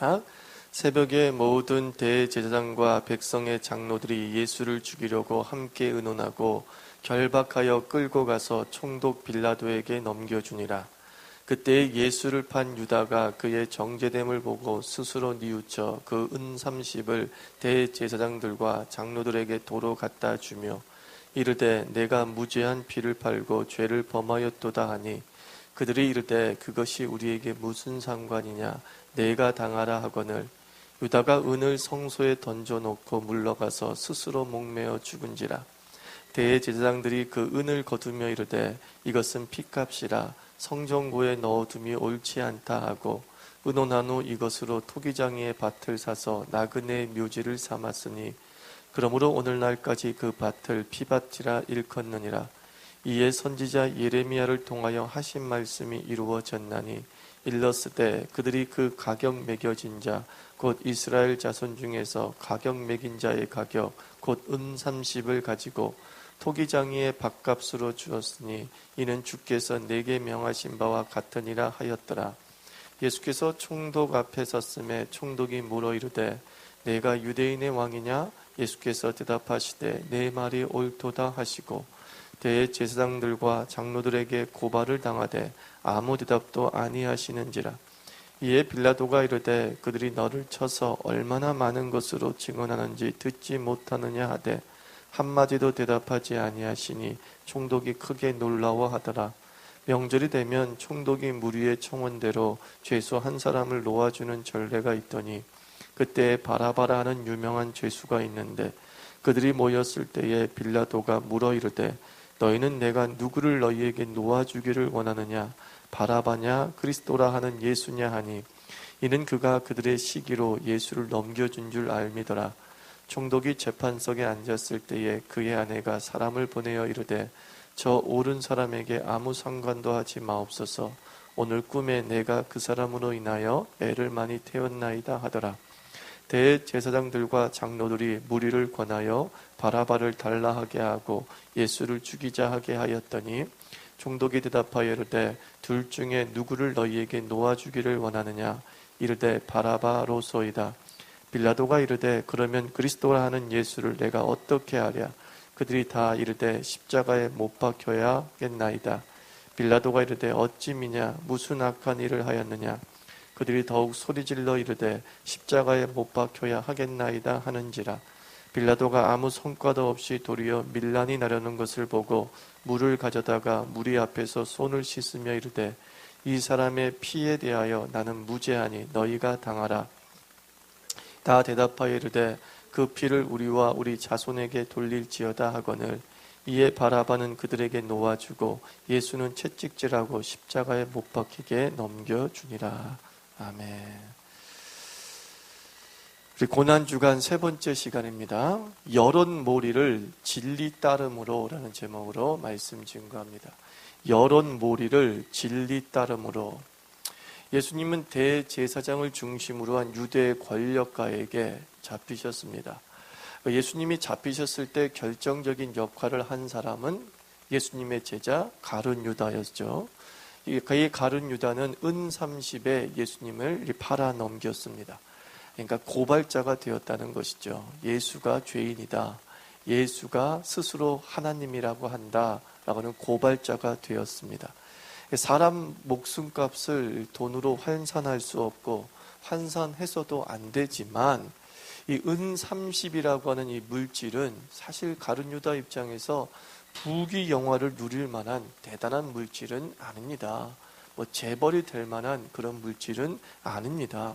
시작. 새벽에 모든 대제사장과 백성의 장로들이 예수를 죽이려고 함께 의논하고 결박하여 끌고 가서 총독 빌라도에게 넘겨주니라. 그때 예수를 판 유다가 그의 정제됨을 보고 스스로 뉘우쳐 그 은삼십을 대제사장들과 장로들에게 도로 갖다 주며 이르되 내가 무죄한 피를 팔고 죄를 범하였도다 하니 그들이 이르되 그것이 우리에게 무슨 상관이냐 내가 당하라 하거늘 유다가 은을 성소에 던져놓고 물러가서 스스로 목매어 죽은지라. 대제사장들이 그 은을 거두며 이르되 이것은 피값이라 성정고에 넣어둠이 옳지 않다 하고 의논한 후 이것으로 토기장이의 밭을 사서 나그네 묘지를 삼았으니 그러므로 오늘날까지 그 밭을 피밭이라 일컫느니라. 이에 선지자 예레미야를 통하여 하신 말씀이 이루어졌나니 일렀으되 그들이 그 가격 매겨진 자 곧 이스라엘 자손 중에서 가격 매긴 자의 가격 곧 은30을 가지고 토기장이의 밥값으로 주었으니 이는 주께서 내게 명하신 바와 같으니라 하였더라. 예수께서 총독 앞에 섰음에 총독이 물어 이르되 내가 유대인의 왕이냐 예수께서 대답하시되 내 말이 옳도다 하시고 대제사장들과 장로들에게 고발을 당하되 아무 대답도 아니하시는지라 이에 빌라도가 이르되 그들이 너를 쳐서 얼마나 많은 것으로 증언하는지 듣지 못하느냐 하되 한마디도 대답하지 아니하시니 총독이 크게 놀라워하더라. 명절이 되면 총독이 무리의 청원대로 죄수 한 사람을 놓아주는 전례가 있더니 그때 바라바라 하는 유명한 죄수가 있는데 그들이 모였을 때에 빌라도가 물어 이르되 너희는 내가 누구를 너희에게 놓아주기를 원하느냐? 바라바냐? 그리스도라 하는 예수냐? 하니 이는 그가 그들의 시기로 예수를 넘겨준 줄 알미더라. 총독이 재판석에 앉았을 때에 그의 아내가 사람을 보내어 이르되 저 옳은 사람에게 아무 상관도 하지 마옵소서. 오늘 꿈에 내가 그 사람으로 인하여 애를 많이 태웠나이다 하더라 대제사장들과 장로들이 무리를 권하여 바라바를 달라하게 하고 예수를 죽이자 하게 하였더니 총독이 대답하여 이르되 둘 중에 누구를 너희에게 놓아주기를 원하느냐? 이르되 바라바로소이다. 빌라도가 이르되 그러면 그리스도라 하는 예수를 내가 어떻게 하랴? 그들이 다 이르되 십자가에 못 박혀야겠나이다. 빌라도가 이르되 어찌 미냐? 무슨 악한 일을 하였느냐 그들이 더욱 소리질러 이르되 십자가에 못 박혀야 하겠나이다 하는지라 빌라도가 아무 성과도 없이 도리어 밀란이 나려는 것을 보고 물을 가져다가 무리 앞에서 손을 씻으며 이르되 이 사람의 피에 대하여 나는 무죄하니 너희가 당하라 다 대답하여 이르되 그 피를 우리와 우리 자손에게 돌릴지어다 하거늘 이에 바라바는 그들에게 놓아주고 예수는 채찍질하고 십자가에 못 박히게 넘겨주니라. 아멘. 우리 고난 주간 세 번째 시간입니다. 여론 몰이를 진리 따름으로라는 제목으로 말씀 증거합니다. 여론 몰이를 진리 따름으로 예수님은 대제사장을 중심으로 한 유대 권력가에게 잡히셨습니다. 예수님이 잡히셨을 때 결정적인 역할을 한 사람은 예수님의 제자 가룟 유다였죠. 그의 가룟 유다는 은 30에 예수님을 팔아 넘겼습니다. 그러니까 고발자가 되었다는 것이죠. 예수가 죄인이다. 예수가 스스로 하나님이라고 한다라고는 고발자가 되었습니다. 사람 목숨값을 돈으로 환산할 수 없고 환산해서도 안 되지만 이은 30이라고 하는 이 물질은 사실 가룟 유다 입장에서 부귀 영화를 누릴 만한 대단한 물질은 아닙니다. 뭐 재벌이 될 만한 그런 물질은 아닙니다.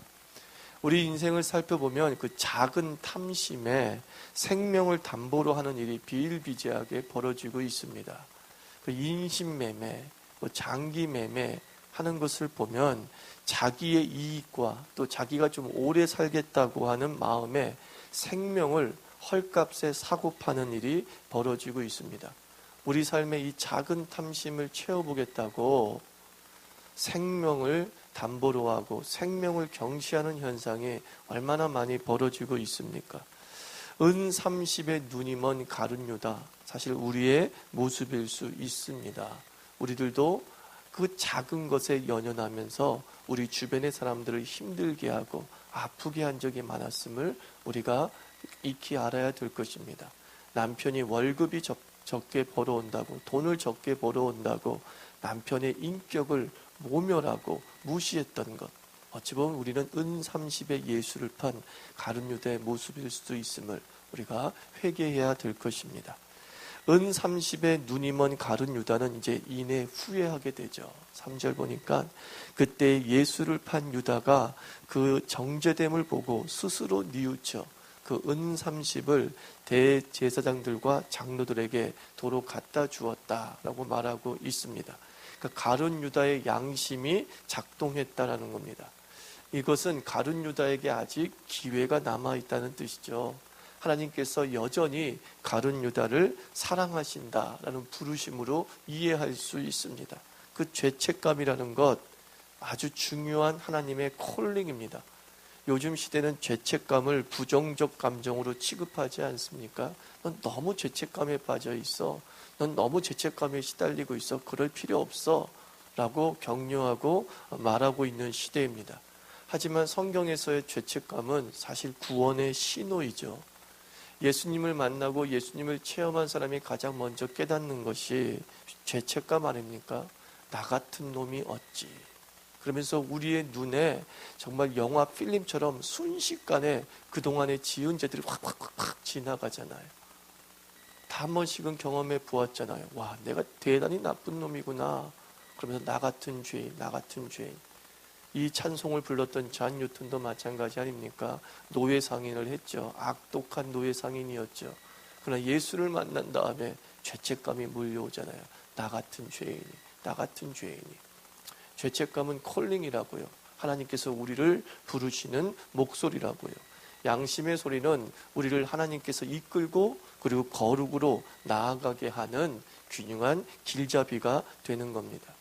우리 인생을 살펴보면 그 작은 탐심에 생명을 담보로 하는 일이 비일비재하게 벌어지고 있습니다. 그 인신매매, 뭐 장기 매매 하는 것을 보면 자기의 이익과 또 자기가 좀 오래 살겠다고 하는 마음에 생명을 헐값에 사고 파는 일이 벌어지고 있습니다. 우리 삶의 이 작은 탐심을 채워보겠다고 생명을 담보로 하고 생명을 경시하는 현상이 얼마나 많이 벌어지고 있습니까? 은 30의 눈이 먼 가룟유다. 사실 우리의 모습일 수 있습니다. 우리들도 그 작은 것에 연연하면서 우리 주변의 사람들을 힘들게 하고 아프게 한 적이 많았음을 우리가 익히 알아야 될 것입니다. 남편이 월급이 적, 적게 벌어온다고 돈을 적게 벌어온다고 남편의 인격을 모멸하고 무시했던 것 어찌 보면 우리는 은 30의 예수를 판 가룟유다의 모습일 수도 있음을 우리가 회개해야 될 것입니다. 은 30의 눈이 먼 가룟 유다는 이제 이내 후회하게 되죠. 3절 보니까 그때 예수를 판 유다가 그 정제됨을 보고 스스로 뉘우쳐 그 은 30을 대제사장들과 장로들에게 도로 갖다 주었다라고 말하고 있습니다. 그러니까 가룟 유다의 양심이 작동했다라는 겁니다. 이것은 가룟 유다에게 아직 기회가 남아 있다는 뜻이죠. 하나님께서 여전히 가룟 유다를 사랑하신다라는 부르심으로 이해할 수 있습니다. 그 죄책감이라는 것 아주 중요한 하나님의 콜링입니다. 요즘 시대는 죄책감을 부정적 감정으로 취급하지 않습니까? 넌 너무 죄책감에 빠져 있어. 넌 너무 죄책감에 시달리고 있어. 그럴 필요 없어. 라고 격려하고 말하고 있는 시대입니다. 하지만 성경에서의 죄책감은 사실 구원의 신호이죠. 예수님을 만나고 예수님을 체험한 사람이 가장 먼저 깨닫는 것이 죄책감 아닙니까? 나 같은 놈이 어찌. 그러면서 우리의 눈에 정말 영화 필름처럼 순식간에 그동안의 지은 죄들이 확확확 지나가잖아요. 다 한 번씩은 경험해 보았잖아요. 와, 내가 대단히 나쁜 놈이구나. 그러면서 나 같은 죄인, 나 같은 죄인. 이 찬송을 불렀던 잔 뉴턴도 마찬가지 아닙니까? 노예 상인을 했죠. 악독한 노예 상인이었죠. 그러나 예수를 만난 다음에 죄책감이 몰려오잖아요. 나 같은 죄인이, 나 같은 죄인이. 죄책감은 콜링이라고요. 하나님께서 우리를 부르시는 목소리라고요. 양심의 소리는 우리를 하나님께서 이끌고 그리고 거룩으로 나아가게 하는 균형한 길잡이가 되는 겁니다.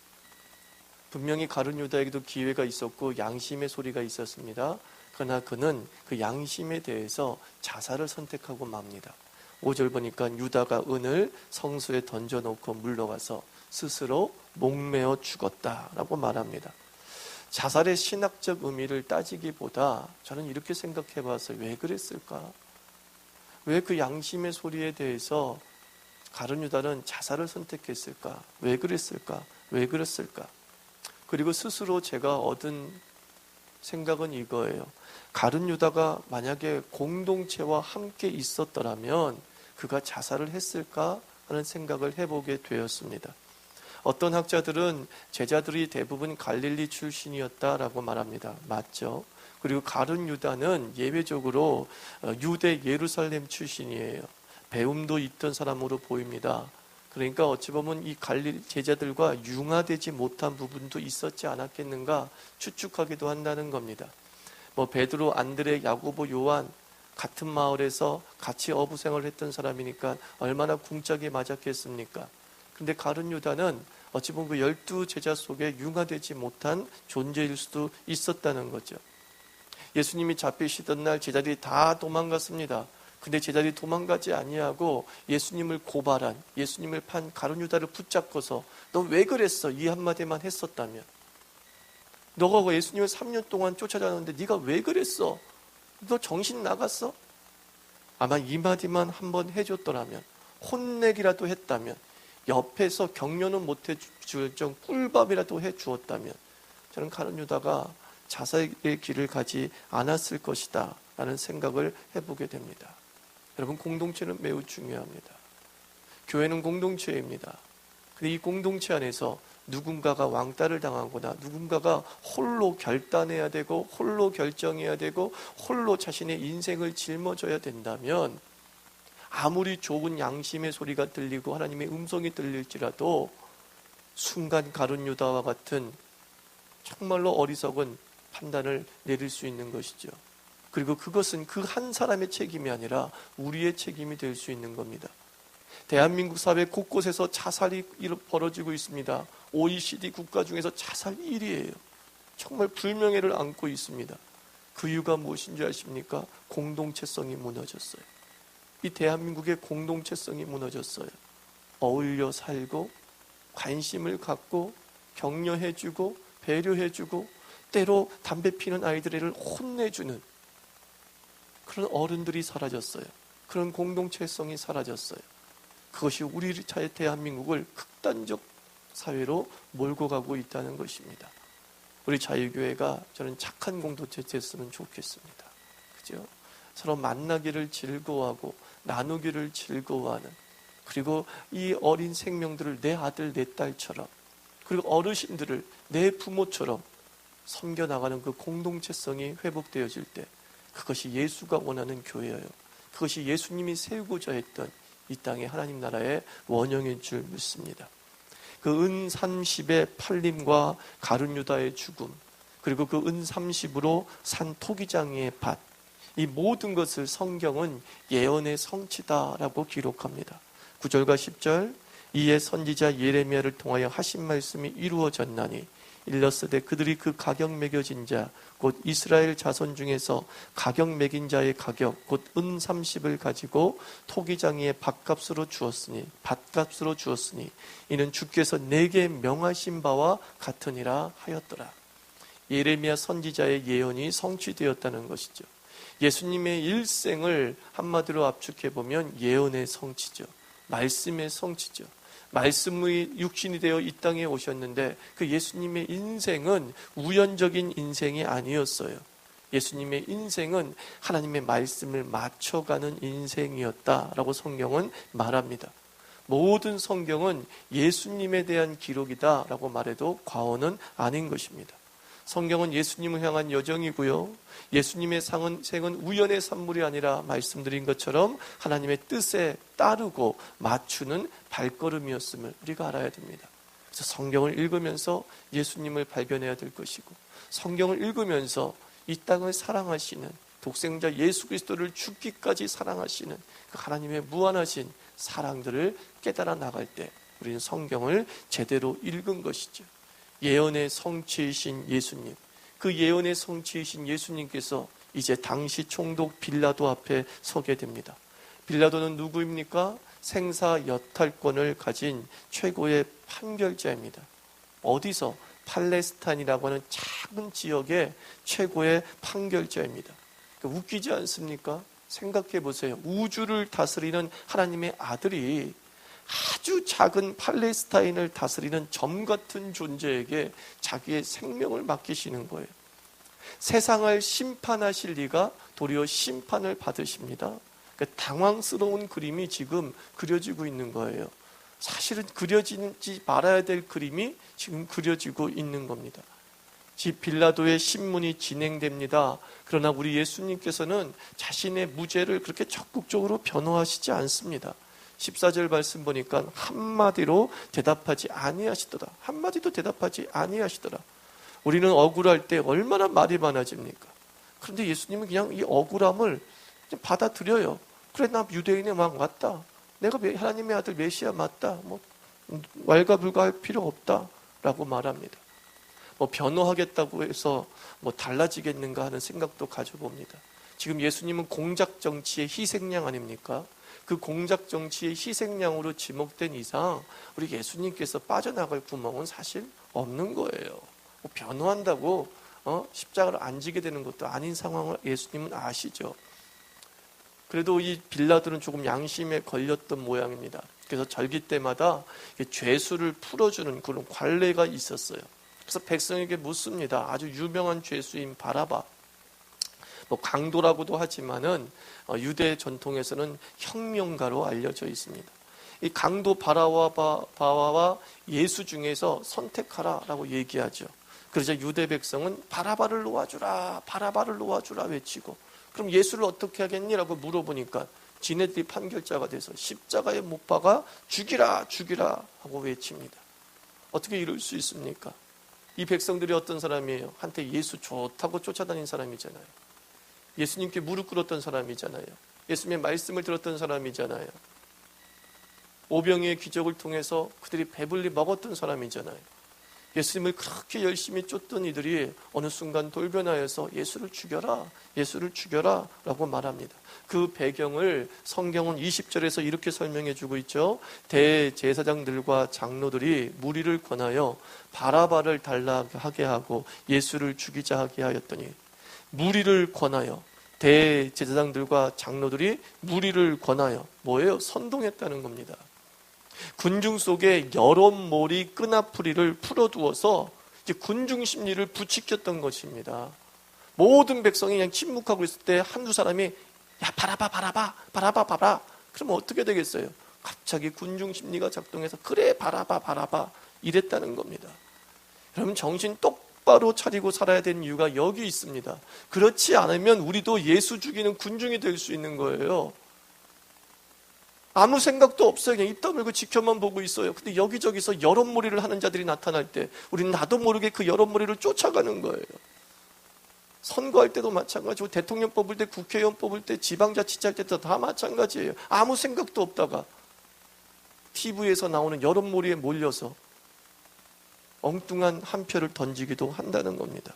분명히 가룟 유다에게도 기회가 있었고 양심의 소리가 있었습니다. 그러나 그는 그 양심에 대해서 자살을 선택하고 맙니다. 5절 보니까 유다가 은을 성수에 던져놓고 물러가서 스스로 목매어 죽었다라고 말합니다. 자살의 신학적 의미를 따지기보다 저는 이렇게 생각해 봤어요. 왜 그랬을까? 왜 그 양심의 소리에 대해서 가룟 유다는 자살을 선택했을까? 왜 그랬을까? 왜 그랬을까? 그리고 스스로 제가 얻은 생각은 이거예요. 가룟 유다가 만약에 공동체와 함께 있었더라면 그가 자살을 했을까 하는 생각을 해보게 되었습니다. 어떤 학자들은 제자들이 대부분 갈릴리 출신이었다라고 말합니다. 맞죠? 그리고 가룟 유다는 예외적으로 어, 유대 예루살렘 출신이에요. 배움도 있던 사람으로 보입니다. 그러니까 어찌 보면 이 갈릴 제자들과 융화되지 못한 부분도 있었지 않았겠는가 추측하기도 한다는 겁니다. 뭐 베드로, 안드레, 야고보, 요한 같은 마을에서 같이 어부 생활을 했던 사람이니까 얼마나 궁짝이 맞았겠습니까? 근데 가룟 유다는 어찌 보면 그 열두 제자 속에 융화되지 못한 존재일 수도 있었다는 거죠. 예수님이 잡히시던 날 제자들이 다 도망갔습니다. 근데 제자들이 도망가지 아니하고 예수님을 고발한 예수님을 판 가룟 유다를 붙잡고서 너 왜 그랬어? 이 한마디만 했었다면 너가 예수님을 3년 동안 쫓아다녔는데 네가 왜 그랬어? 너 정신 나갔어? 아마 이 마디만 한번 해줬더라면 혼내기라도 했다면 옆에서 격려는 못해줄 정 꿀밥이라도 해주었다면 저는 가룟 유다가 자살의 길을 가지 않았을 것이다 라는 생각을 해보게 됩니다. 여러분 공동체는 매우 중요합니다. 교회는 공동체입니다. 근데 이 공동체 안에서 누군가가 왕따를 당하거나 누군가가 홀로 결단해야 되고 홀로 결정해야 되고 홀로 자신의 인생을 짊어져야 된다면 아무리 좋은 양심의 소리가 들리고 하나님의 음성이 들릴지라도 순간 가룟 유다와 같은 정말로 어리석은 판단을 내릴 수 있는 것이죠. 그리고 그것은 그 한 사람의 책임이 아니라 우리의 책임이 될 수 있는 겁니다. 대한민국 사회 곳곳에서 자살이 벌어지고 있습니다. OECD 국가 중에서 자살 1위예요. 정말 불명예를 안고 있습니다. 그 이유가 무엇인지 아십니까? 공동체성이 무너졌어요. 이 대한민국의 공동체성이 무너졌어요. 어울려 살고 관심을 갖고 격려해주고 배려해주고 때로 담배 피는 아이들을 혼내주는 그런 어른들이 사라졌어요. 그런 공동체성이 사라졌어요. 그것이 우리 차의 대한민국을 극단적 사회로 몰고 가고 있다는 것입니다. 우리 자유교회가 저는 착한 공동체 됐으면 좋겠습니다. 그죠? 서로 만나기를 즐거워하고 나누기를 즐거워하는 그리고 이 어린 생명들을 내 아들 내 딸처럼 그리고 어르신들을 내 부모처럼 섬겨 나가는 그 공동체성이 회복되어질 때 그것이 예수가 원하는 교회예요. 그것이 예수님이 세우고자 했던 이 땅의 하나님 나라의 원형인 줄 믿습니다. 그 은 30의 팔림과 가룟 유다의 죽음, 그리고 그 은 30으로 산 토기장의 밭, 이 모든 것을 성경은 예언의 성취다라고 기록합니다. 9절과 10절, 이에 선지자 예레미야를 통하여 하신 말씀이 이루어졌나니 일렀으되 그들이 그 가격 매겨진 자 곧 이스라엘 자손 중에서 가격 매긴 자의 가격 곧 은 30을 가지고 토기장이의 밭값으로 주었으니 밭값으로 주었으니 이는 주께서 내게 명하신 바와 같으니라 하였더라. 예레미야 선지자의 예언이 성취되었다는 것이죠. 예수님의 일생을 한마디로 압축해 보면 예언의 성취죠. 말씀의 성취죠. 말씀의 육신이 되어 이 땅에 오셨는데 그 예수님의 인생은 우연적인 인생이 아니었어요. 예수님의 인생은 하나님의 말씀을 맞춰가는 인생이었다라고 성경은 말합니다. 모든 성경은 예수님에 대한 기록이다라고 말해도 과언은 아닌 것입니다. 성경은 예수님을 향한 여정이고요. 예수님의 상은, 생은 우연의 산물이 아니라 말씀드린 것처럼 하나님의 뜻에 따르고 맞추는 발걸음이었음을 우리가 알아야 됩니다. 그래서 성경을 읽으면서 예수님을 발견해야 될 것이고 성경을 읽으면서 이 땅을 사랑하시는 독생자 예수 그리스도를 죽기까지 사랑하시는 그 하나님의 무한하신 사랑들을 깨달아 나갈 때 우리는 성경을 제대로 읽은 것이죠. 예언의 성취이신 예수님, 그 예언의 성취이신 예수님께서 이제 당시 총독 빌라도 앞에 서게 됩니다. 빌라도는 누구입니까? 생사 여탈권을 가진 최고의 판결자입니다. 어디서? 팔레스타인이라고 하는 작은 지역의 최고의 판결자입니다. 그러니까 웃기지 않습니까? 생각해 보세요. 우주를 다스리는 하나님의 아들이 아주 작은 팔레스타인을 다스리는 점 같은 존재에게 자기의 생명을 맡기시는 거예요. 세상을 심판하실 리가 도리어 심판을 받으십니다. 그러니까 당황스러운 그림이 지금 그려지고 있는 거예요. 사실은 그려지지 말아야 될 그림이 지금 그려지고 있는 겁니다. 지 빌라도의 신문이 진행됩니다. 그러나 우리 예수님께서는 자신의 무죄를 그렇게 적극적으로 변호하시지 않습니다. 14절 말씀 보니까 한마디로 대답하지 아니하시더라. 한마디도 대답하지 아니하시더라. 우리는 억울할 때 얼마나 말이 많아집니까? 그런데 예수님은 그냥 이 억울함을 받아들여요. 그래 나 유대인의 왕 맞다. 내가 하나님의 아들 메시아 맞다. 뭐 왈가불가할 필요 없다 라고 말합니다. 뭐 변호하겠다고 해서 뭐 달라지겠는가 하는 생각도 가져봅니다. 지금 예수님은 공작 정치의 희생양 아닙니까? 그 공작 정치의 희생양으로 지목된 이상 우리 예수님께서 빠져나갈 구멍은 사실 없는 거예요. 뭐 변호한다고 어? 십자가를 안 지게 되는 것도 아닌 상황을 예수님은 아시죠. 그래도 이 빌라들은 조금 양심에 걸렸던 모양입니다. 그래서 절기 때마다 죄수를 풀어주는 그런 관례가 있었어요. 그래서 백성에게 묻습니다. 아주 유명한 죄수인 바라바. 뭐 강도라고도 하지만은 어, 유대 전통에서는 혁명가로 알려져 있습니다. 이 강도 바라바와 예수 중에서 선택하라라고 얘기하죠. 그러자 유대 백성은 바라바를 놓아주라, 바라바를 놓아주라 외치고 그럼 예수를 어떻게 하겠니라고 물어보니까 지네들이 판결자가 돼서 십자가에 못 박아 죽이라, 죽이라 하고 외칩니다. 어떻게 이럴 수 있습니까? 이 백성들이 어떤 사람이에요? 한때 예수 좋다고 쫓아다닌 사람이잖아요. 예수님께 무릎 꿇었던 사람이잖아요. 예수님의 말씀을 들었던 사람이잖아요. 오병이의 기적을 통해서 그들이 배불리 먹었던 사람이잖아요. 예수님을 그렇게 열심히 쫓던 이들이 어느 순간 돌변하여서 예수를 죽여라, 예수를 죽여라 라고 말합니다. 그 배경을 성경은 20절에서 이렇게 설명해 주고 있죠. 대제사장들과 장로들이 무리를 권하여 바라바를 달라 하게 하고 예수를 죽이자 하게 하였더니 무리를 권하여 대제사장들과 장로들이 무리를 권하여 뭐예요? 선동했다는 겁니다. 군중 속에 여러 몰이 끈아풀이를 풀어두어서 이제 군중 심리를 부추겼던 것입니다. 모든 백성이 그냥 침묵하고 있을 때 한두 사람이 야 바라봐 바라봐 바라봐 봐라 그러면 어떻게 되겠어요? 갑자기 군중 심리가 작동해서 그래 바라봐 바라봐 이랬다는 겁니다. 여러분 정신 똑 바로 차리고 살아야 되는 이유가 여기 있습니다. 그렇지 않으면 우리도 예수 죽이는 군중이 될 수 있는 거예요. 아무 생각도 없어요. 그냥 입 다물고 지켜만 보고 있어요. 근데 여기저기서 여럿머리를 하는 자들이 나타날 때 우리는 나도 모르게 그 여럿머리를 쫓아가는 거예요. 선거할 때도 마찬가지고 대통령 뽑을 때 국회의원 뽑을 때 지방자치제 할 때도 다 마찬가지예요. 아무 생각도 없다가 TV에서 나오는 여럿머리에 몰려서 엉뚱한 한 표를 던지기도 한다는 겁니다.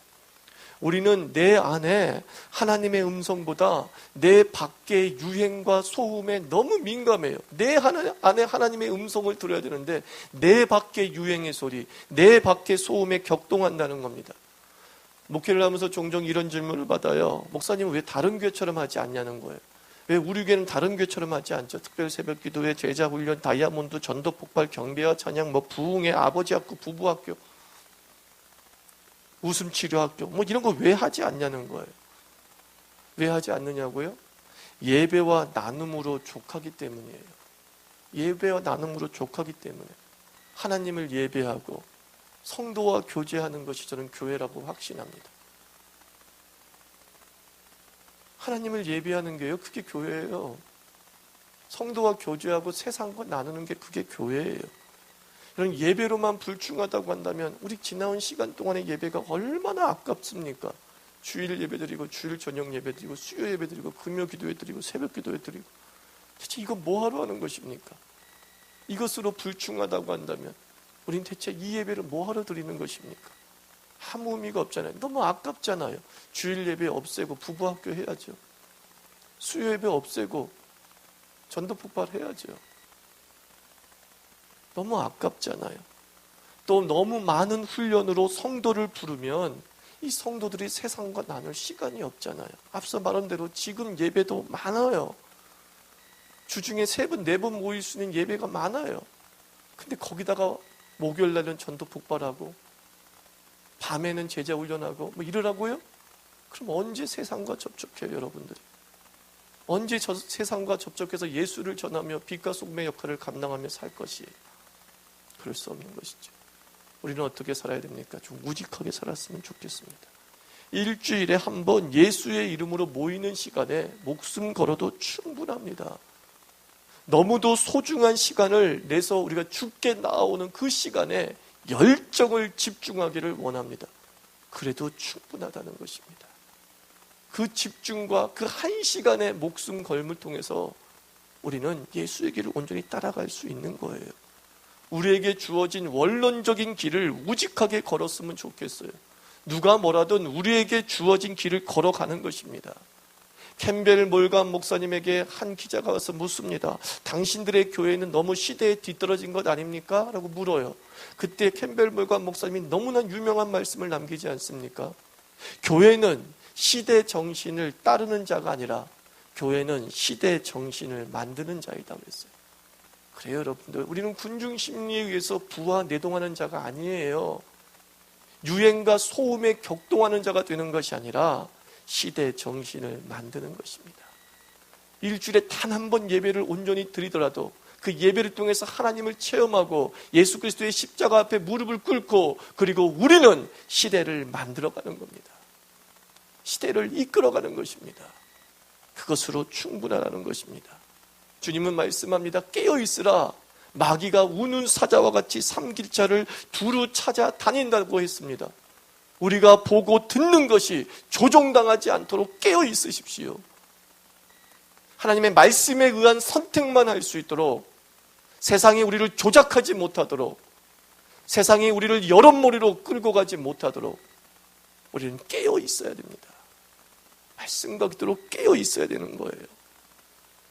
우리는 내 안에 하나님의 음성보다 내 밖의 유행과 소음에 너무 민감해요. 내 안에 하나님의 음성을 들어야 되는데 내 밖의 유행의 소리, 내 밖의 소음에 격동한다는 겁니다. 목회를 하면서 종종 이런 질문을 받아요. 목사님은 왜 다른 교회처럼 하지 않냐는 거예요. 왜 우리 교회는 다른 교회처럼 하지 않죠? 특별 새벽 기도회, 제자 훈련, 다이아몬드, 전도 폭발, 경배와 찬양, 뭐 부흥회, 아버지 학교, 부부 학교, 웃음 치료 학교, 뭐 이런 거 왜 하지 않냐는 거예요. 왜 하지 않느냐고요? 예배와 나눔으로 족하기 때문이에요. 예배와 나눔으로 족하기 때문에 하나님을 예배하고 성도와 교제하는 것이 저는 교회라고 확신합니다. 하나님을 예배하는 게요, 그게 교회예요. 성도와 교제하고 세상과 나누는 게 그게 교회예요. 그런 예배로만 불충하다고 한다면 우리 지나온 시간 동안의 예배가 얼마나 아깝습니까? 주일 예배 드리고 주일 저녁 예배 드리고 수요 예배 드리고 금요 기도회 드리고 새벽 기도회 드리고 대체 이거 뭐하러 하는 것입니까? 이것으로 불충하다고 한다면 우린 대체 이 예배를 뭐하러 드리는 것입니까? 아무 의미가 없잖아요. 너무 아깝잖아요. 주일 예배 없애고 부부학교 해야죠. 수요 예배 없애고 전도 폭발 해야죠. 너무 아깝잖아요. 또 너무 많은 훈련으로 성도를 부르면 이 성도들이 세상과 나눌 시간이 없잖아요. 앞서 말한 대로 지금 예배도 많아요. 주중에 세 번, 네 번 모일 수 있는 예배가 많아요. 근데 거기다가 목요일 날은 전도 폭발하고 밤에는 제자 훈련하고 뭐 이러라고요? 그럼 언제 세상과 접촉해요, 여러분들이? 언제 저 세상과 접촉해서 예수를 전하며 빛과 소금의 역할을 감당하며 살 것이에요? 그럴 수 없는 것이죠. 우리는 어떻게 살아야 됩니까? 좀 우직하게 살았으면 좋겠습니다. 일주일에 한 번 예수의 이름으로 모이는 시간에 목숨 걸어도 충분합니다. 너무도 소중한 시간을 내서 우리가 죽게 나오는 그 시간에 열정을 집중하기를 원합니다. 그래도 충분하다는 것입니다. 그 집중과 그 한 시간의 목숨 걸음을 통해서 우리는 예수의 길을 온전히 따라갈 수 있는 거예요. 우리에게 주어진 원론적인 길을 우직하게 걸었으면 좋겠어요. 누가 뭐라든 우리에게 주어진 길을 걸어가는 것입니다. 캠벨 몰감 목사님에게 한 기자가 와서 묻습니다. 당신들의 교회는 너무 시대에 뒤떨어진 것 아닙니까? 라고 물어요. 그때 캠벨 몰감 목사님이 너무나 유명한 말씀을 남기지 않습니까? 교회는 시대 정신을 따르는 자가 아니라 교회는 시대 정신을 만드는 자이다 그랬어요. 그래요, 여러분들. 우리는 군중 심리에 의해서 부와 내동하는 자가 아니에요. 유행과 소음에 격동하는 자가 되는 것이 아니라 시대 정신을 만드는 것입니다. 일주일에 단 한 번 예배를 온전히 드리더라도 그 예배를 통해서 하나님을 체험하고 예수 그리스도의 십자가 앞에 무릎을 꿇고 그리고 우리는 시대를 만들어가는 겁니다. 시대를 이끌어가는 것입니다. 그것으로 충분하다는 것입니다. 주님은 말씀합니다. 깨어 있으라. 마귀가 우는 사자와 같이 삼길자를 두루 찾아 다닌다고 했습니다. 우리가 보고 듣는 것이 조종당하지 않도록 깨어 있으십시오. 하나님의 말씀에 의한 선택만 할 수 있도록 세상이 우리를 조작하지 못하도록 세상이 우리를 여론몰이로 끌고 가지 못하도록 우리는 깨어 있어야 됩니다. 말씀과 기도로 깨어 있어야 되는 거예요.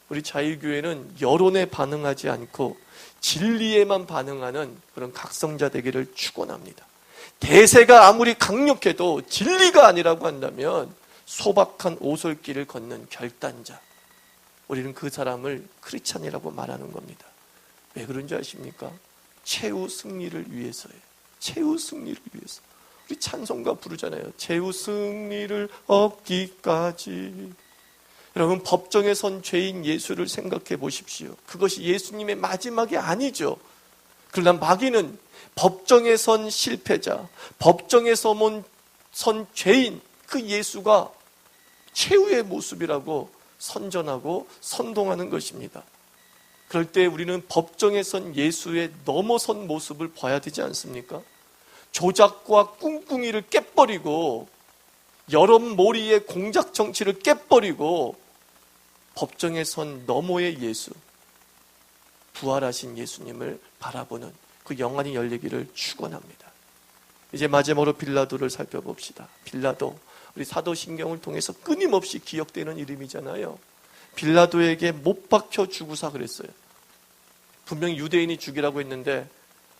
우리 자유교회는 여론에 반응하지 않고 진리에만 반응하는 그런 각성자 되기를 축원합니다. 대세가 아무리 강력해도 진리가 아니라고 한다면 소박한 오솔길을 걷는 결단자. 우리는 그 사람을 크리찬이라고 말하는 겁니다. 왜 그런지 아십니까? 최후 승리를 위해서예요. 최후 승리를 위해서. 우리 찬송가 부르잖아요. 최후 승리를 얻기까지. 여러분 법정에 선 죄인 예수를 생각해 보십시오. 그것이 예수님의 마지막이 아니죠. 그러나 마귀는 법정에 선 실패자, 법정에 서 선 죄인 그 예수가 최후의 모습이라고 선전하고 선동하는 것입니다. 그럴 때 우리는 법정에 선 예수의 넘어선 모습을 봐야 되지 않습니까? 조작과 꿍꿍이를 깨버리고 여론몰이의 공작 정치를 깨버리고 법정에 선 너머의 예수, 부활하신 예수님을 바라보는 그 영안이 열리기를 축원합니다. 이제 마지막으로 빌라도를 살펴봅시다. 빌라도 우리 사도신경을 통해서 끊임없이 기억되는 이름이잖아요. 빌라도에게 못 박혀 죽으사 그랬어요. 분명히 유대인이 죽이라고 했는데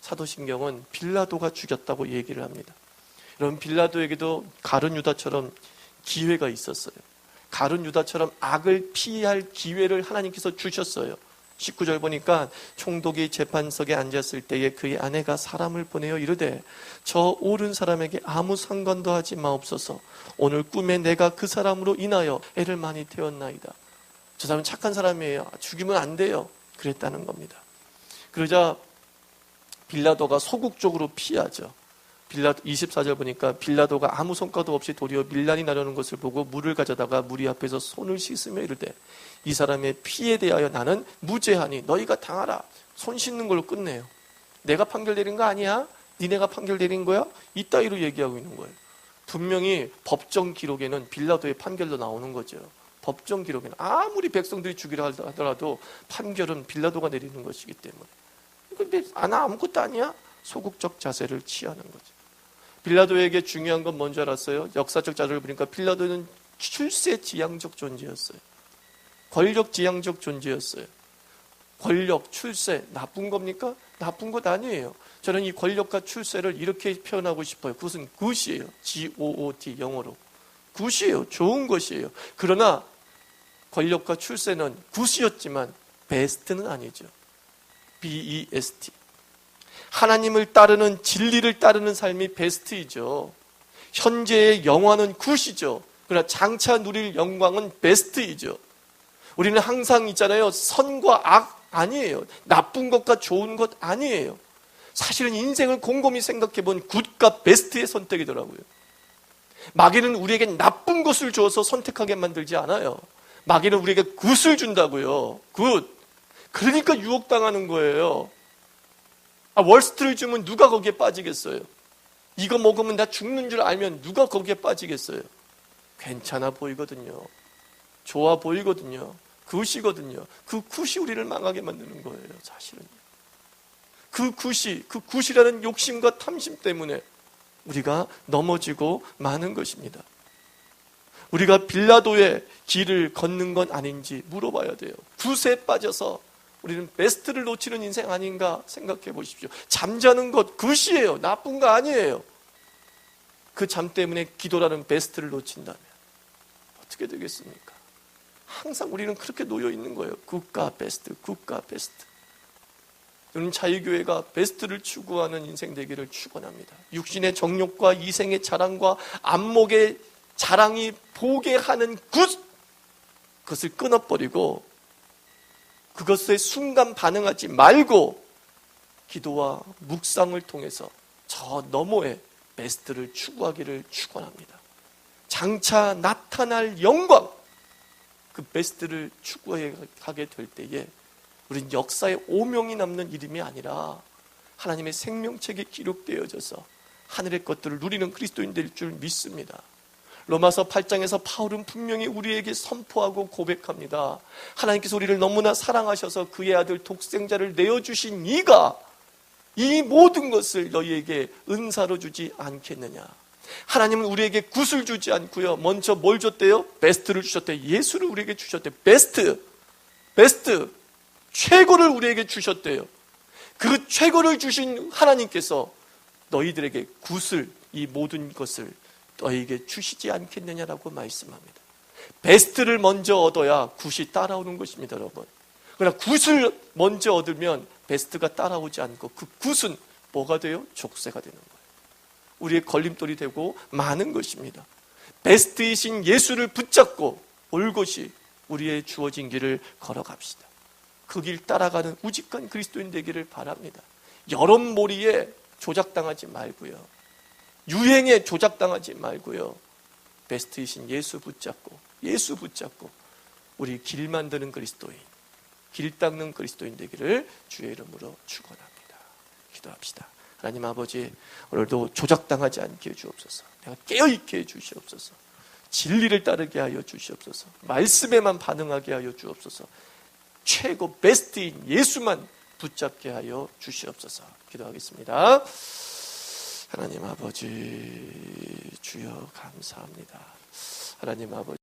사도신경은 빌라도가 죽였다고 얘기를 합니다. 여러분 빌라도에게도 가룟 유다처럼 기회가 있었어요. 가룟 유다처럼 악을 피할 기회를 하나님께서 주셨어요. 19절 보니까 총독이 재판석에 앉았을 때에 그의 아내가 사람을 보내어 이르되 저 옳은 사람에게 아무 상관도 하지 마옵소서. 오늘 꿈에 내가 그 사람으로 인하여 애를 많이 태웠나이다. 저 사람은 착한 사람이에요. 죽이면 안 돼요. 그랬다는 겁니다. 그러자 빌라도가 소극적으로 피하죠. 빌라 24절 보니까 빌라도가 아무 성과도 없이 도리어 밀란이 나려는 것을 보고 물을 가져다가 무리 앞에서 손을 씻으며 이르되 이 사람의 피에 대하여 나는 무죄하니 너희가 당하라 손 씻는 걸로 끝내요. 내가 판결 내린 거 아니야? 니네가 판결 내린 거야? 이따위로 얘기하고 있는 거예요. 분명히 법정 기록에는 빌라도의 판결로 나오는 거죠. 법정 기록에는 아무리 백성들이 죽이라 하더라도 판결은 빌라도가 내리는 것이기 때문에. 근데 나 아무것도 아니야? 소극적 자세를 취하는 거죠. 빌라도에게 중요한 건 뭔지 알았어요? 역사적 자료를 보니까 빌라도는 출세 지향적 존재였어요. 권력 지향적 존재였어요. 권력, 출세, 나쁜 겁니까? 나쁜 것 아니에요. 저는 이 권력과 출세를 이렇게 표현하고 싶어요. 그것은 굿이에요. G-O-O-T, 영어로. 굿이에요. 좋은 것이에요. 그러나 권력과 출세는 굿이었지만 베스트는 아니죠. B-E-S-T. 하나님을 따르는 진리를 따르는 삶이 베스트이죠. 현재의 영화는 굿이죠. 그러나 장차 누릴 영광은 베스트이죠. 우리는 항상 있잖아요. 선과 악 아니에요. 나쁜 것과 좋은 것 아니에요. 사실은 인생을 곰곰이 생각해 본 굿과 베스트의 선택이더라고요. 마귀는 우리에게 나쁜 것을 주어서 선택하게 만들지 않아요. 마귀는 우리에게 굿을 준다고요. 굿. 그러니까 유혹당하는 거예요. 아, 월스트를 주면 누가 거기에 빠지겠어요? 이거 먹으면 나 죽는 줄 알면 누가 거기에 빠지겠어요? 괜찮아 보이거든요. 좋아 보이거든요. 굿이거든요. 그 굿이 우리를 망하게 만드는 거예요, 사실은요. 그 굿이, 그 굿이라는 욕심과 탐심 때문에 우리가 넘어지고 마는 것입니다. 우리가 빌라도의 길을 걷는 건 아닌지 물어봐야 돼요. 굿에 빠져서 우리는 베스트를 놓치는 인생 아닌가 생각해 보십시오. 잠자는 것 굿이에요. 나쁜 거 아니에요. 그 잠 때문에 기도라는 베스트를 놓친다면 어떻게 되겠습니까? 항상 우리는 그렇게 놓여 있는 거예요. 굿과 베스트, 굿과 베스트. 저는 자유교회가 베스트를 추구하는 인생 되기를 축원합니다. 육신의 정욕과 이생의 자랑과 안목의 자랑이 보게 하는 굿 그것을 끊어버리고 그것에 순간 반응하지 말고 기도와 묵상을 통해서 저 너머의 베스트를 추구하기를 축원합니다. 장차 나타날 영광 그 베스트를 추구하게 될 때에 우리는 역사의 오명이 남는 이름이 아니라 하나님의 생명책에 기록되어져서 하늘의 것들을 누리는 그리스도인 될 줄 믿습니다. 로마서 8장에서 바울은 분명히 우리에게 선포하고 고백합니다. 하나님께서 우리를 너무나 사랑하셔서 그의 아들 독생자를 내어주신 이가 이 모든 것을 너희에게 은사로 주지 않겠느냐. 하나님은 우리에게 굿을 주지 않고요. 먼저 뭘 줬대요? 베스트를 주셨대. 예수를 우리에게 주셨대. 베스트. 베스트. 최고를 우리에게 주셨대요. 그 최고를 주신 하나님께서 너희들에게 굿을 이 모든 것을 너희에게 주시지 않겠느냐라고 말씀합니다. 베스트를 먼저 얻어야 굿이 따라오는 것입니다, 여러분. 그러나 굿을 먼저 얻으면 베스트가 따라오지 않고 그 굿은 뭐가 돼요? 족쇄가 되는 거예요. 우리의 걸림돌이 되고 많은 것입니다. 베스트이신 예수를 붙잡고 올것이 우리의 주어진 길을 걸어갑시다. 그 길 따라가는 우직한 그리스도인 되기를 바랍니다. 여론몰이에 조작당하지 말고요. 유행에 조작당하지 말고요. 베스트이신 예수 붙잡고 예수 붙잡고 우리 길 만드는 그리스도인, 길 닦는 그리스도인 되기를 주의 이름으로 축원합니다. 기도합시다. 하나님 아버지 오늘도 조작당하지 않게 해 주옵소서. 내가 깨어 있게 해 주시옵소서. 진리를 따르게 하여 주시옵소서. 말씀에만 반응하게 하여 주옵소서. 최고 베스트인 예수만 붙잡게 하여 주시옵소서. 기도하겠습니다. 하나님 아버지 주여 감사합니다. 하나님 아버지